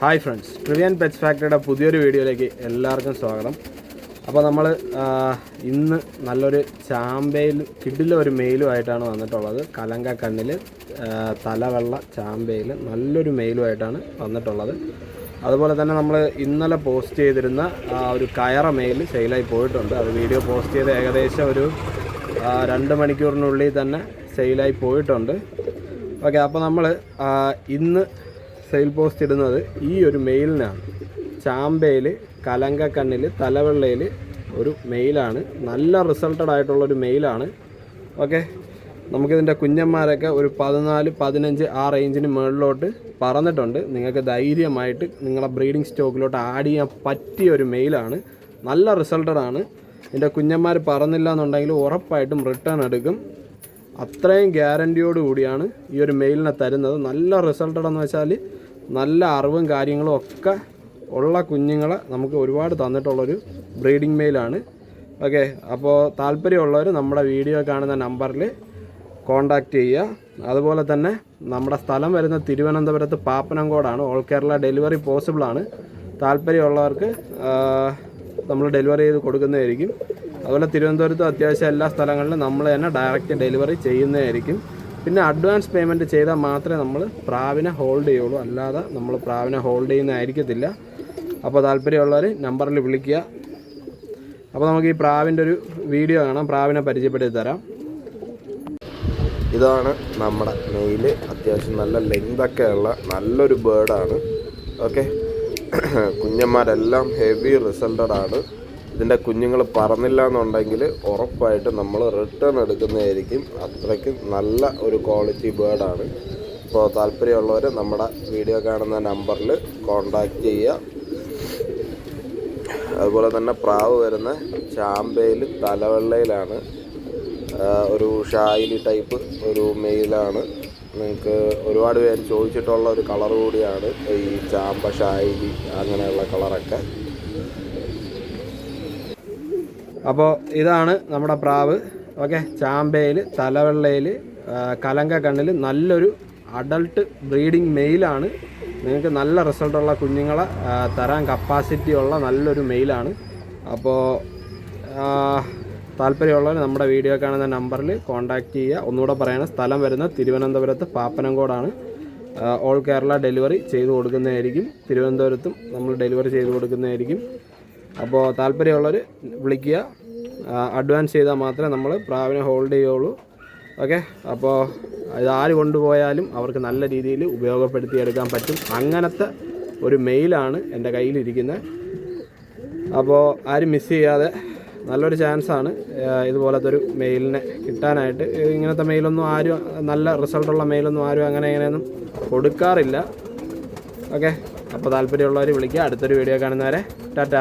Hi friends ട്രിവിയൻ pets ഫാക്ടറിയുടെ പുതിയൊരു വീഡിയോയിലേക്ക് എല്ലാവർക്കും സ്വാഗതം. അപ്പോൾ നമ്മൾ ഇന്ന് നല്ലൊരു ചാമ്പയിൽ കിഡിലെ ഒരു മെയിലുമായിട്ടാണ് വന്നിട്ടുള്ളത്. കലങ്ക കണ്ണിൽ തലവെള്ള ചാമ്പയിൽ നല്ലൊരു മെയിലുമായിട്ടാണ് വന്നിട്ടുള്ളത്. അതുപോലെ തന്നെ നമ്മൾ ഇന്നലെ പോസ്റ്റ് ചെയ്തിരുന്ന ഒരു കയറ മെയിൽ സെയിലായി പോയിട്ടുണ്ട്. അത് വീഡിയോ പോസ്റ്റ് ചെയ്ത് ഏകദേശം ഒരു രണ്ട് മണിക്കൂറിനുള്ളിൽ തന്നെ സെയിലായി പോയിട്ടുണ്ട്. ഓക്കെ അപ്പോൾ നമ്മൾ ഇന്ന് സെയിൽ പോസ്റ്റ് ഇടുന്നത് ഈ ഒരു മെയിലിനാണ് ചാമ്പയിൽ കലങ്കക്കണ്ണിൽ തലവെള്ളയിൽ ഒരു മെയിലാണ് നല്ല റിസൾട്ടഡ് ആയിട്ടുള്ള ഒരു മെയിലാണ് ഓക്കെ നമുക്കിതിന്റെ കുഞ്ഞന്മാരൊക്കെ ഒരു പതിനാല് പതിനഞ്ച് ആ റേഞ്ചിന് മുകളിലോട്ട് പറന്നിട്ടുണ്ട്. നിങ്ങൾക്ക് ധൈര്യമായിട്ട് നിങ്ങളുടെ ബ്രീഡിംഗ് സ്റ്റോക്കിലോട്ട് ആഡ് ചെയ്യാൻ പറ്റിയ ഒരു മെയിലാണ് നല്ല റിസൾട്ടഡ് ആണ്. ഇതിന്റെ കുഞ്ഞന്മാർ പറന്നില്ല എന്നുണ്ടെങ്കിൽ ഉറപ്പായിട്ടും റിട്ടേൺ എടുക്കും. അത്രയും ഗ്യാരന്റിയോട് കൂടിയാണ് ഈ ഒരു മെയിലിനെ തരുന്നത്. നല്ല റിസൾട്ടഡ് എന്ന് വെച്ചാൽ നല്ല അറിവും കാര്യങ്ങളും ഒക്കെ ഉള്ള കുഞ്ഞുങ്ങളെ നമുക്ക് ഒരുപാട് തന്നിട്ടുള്ളൊരു ബ്രീഡിംഗ് മെയിലാണ്. ഓക്കെ അപ്പോൾ താല്പര്യമുള്ളവർ നമ്മുടെ വീഡിയോ കാണുന്ന നമ്പറിൽ കോണ്ടാക്റ്റ് ചെയ്യുക. അതുപോലെ തന്നെ നമ്മുടെ സ്ഥലം വരുന്ന തിരുവനന്തപുരത്ത് പാപ്പനംകോടാണ്. ഓൾ കേരള ഡെലിവറി പോസിബിളാണ്. താല്പര്യമുള്ളവർക്ക് നമ്മൾ ഡെലിവറി ചെയ്ത് കൊടുക്കുന്നതായിരിക്കും. അതുപോലെ തിരുവനന്തപുരത്ത് അത്യാവശ്യം എല്ലാ സ്ഥലങ്ങളിലും നമ്മൾ തന്നെ ഡയറക്റ്റ് ഡെലിവറി ചെയ്യുന്നതായിരിക്കും. പിന്നെ അഡ്വാൻസ് പേയ്മെന്റ് ചെയ്താൽ മാത്രമേ നമ്മൾ പ്രാവിനെ ഹോൾഡ് ചെയ്യുള്ളൂ. അല്ലാതെ നമ്മൾ പ്രാവിനെ ഹോൾഡ് ചെയ്യുന്നതായിരിക്കത്തില്ല. അപ്പോൾ താല്പര്യമുള്ളവർ നമ്പറിൽ വിളിക്കുക. അപ്പോൾ നമുക്ക് ഈ പ്രാവിന്റെ ഒരു വീഡിയോ കാണാം. പ്രാവിനെ പരിചയപ്പെടുത്തി തരാം. ഇതാണ് നമ്മുടെ മെയിൽ അത്യാവശ്യം നല്ല ലെങ്തൊക്കെ ഉള്ള നല്ലൊരു ബേർഡാണ് ഓക്കെ കുഞ്ഞന്മാരെല്ലാം ഹെവി റിസൾട്ടഡ് ആണ്. ഇതിന്റെ കുഞ്ഞുങ്ങൾ പറന്നില്ല എന്നുണ്ടെങ്കിൽ ഉറപ്പായിട്ട് നമ്മൾ റിട്ടേൺ എടുക്കുന്നതായിരിക്കും. അത്രയ്ക്ക് നല്ല ഒരു ക്വാളിറ്റി ബേർഡാണ് അപ്പോൾ താല്പര്യമുള്ളവർ നമ്മുടെ വീഡിയോ കാണുന്ന നമ്പറിൽ കോണ്ടാക്റ്റ് ചെയ്യുക. അതുപോലെ തന്നെ പ്രാവ് വരുന്ന ചാമ്പയിൽ തലവെള്ളയിലാണ്. ഒരു ഷായിലി ടൈപ്പ് ഒരു മെയിലാണ് നിങ്ങൾക്ക് ഒരുപാട് പേര് ചോദിച്ചിട്ടുള്ള ഒരു കളർ കൂടിയാണ് ഈ ചാമ്പ ഷായിലി അങ്ങനെയുള്ള കളറൊക്കെ അപ്പോൾ ഇതാണ് നമ്മുടെ പ്രാവ്. ഓക്കെ? ചാമ്പയിൽ തലവെള്ളയിൽ കലങ്ക കണ്ണിൽ നല്ലൊരു അഡൾട്ട് ബ്രീഡിംഗ് മെയിലാണ്. നിങ്ങൾക്ക് നല്ല റിസൾട്ടുള്ള കുഞ്ഞുങ്ങളെ തരാൻ കപ്പാസിറ്റി ഉള്ള നല്ലൊരു മെയിലാണ്. അപ്പോൾ താല്പര്യമുള്ളവർ നമ്മുടെ വീഡിയോ കാണുന്ന നമ്പറിൽ കോൺടാക്റ്റ് ചെയ്യുക. ഒന്നുകൂടെ പറയണ സ്ഥലം വരുന്നത് തിരുവനന്തപുരത്ത് പാപ്പനംകോടാണ്. ഓൾ കേരള ഡെലിവറി ചെയ്തു കൊടുക്കുന്നതായിരിക്കും. തിരുവനന്തപുരത്തും നമ്മൾ ഡെലിവറി ചെയ്തു കൊടുക്കുന്നതായിരിക്കും. അപ്പോൾ താല്പര്യമുള്ളവർ വിളിക്കുക. അഡ്വാൻസ് ചെയ്താൽ മാത്രമേ നമ്മൾ പ്രാവിനെ ഹോൾഡ് ചെയ്യുള്ളൂ ഓക്കെ അപ്പോൾ ഇതാര് കൊണ്ടുപോയാലും അവർക്ക് നല്ല രീതിയിൽ ഉപയോഗപ്പെടുത്തിയെടുക്കാൻ പറ്റും. അങ്ങനത്തെ ഒരു മെയിലാണ് എന്റെ കയ്യിലിരിക്കുന്നത്. അപ്പോൾ ആരും മിസ് ചെയ്യാതെ നല്ലൊരു ചാൻസാണ് ഇതുപോലത്തെ ഒരു മെയിലിനെ കിട്ടാനായിട്ട്. ഇങ്ങനത്തെ മെയിലൊന്നും ആരും നല്ല റിസൾട്ടുള്ള മെയിലൊന്നും ആരും അങ്ങനെ ഇങ്ങനെയൊന്നും കൊടുക്കാറില്ല. ഓക്കെ അപ്പോൾ താല്പര്യമുള്ളവർ വിളിക്കുക. അടുത്തൊരു വീഡിയോ കാണുന്നവരെ. ടാറ്റ.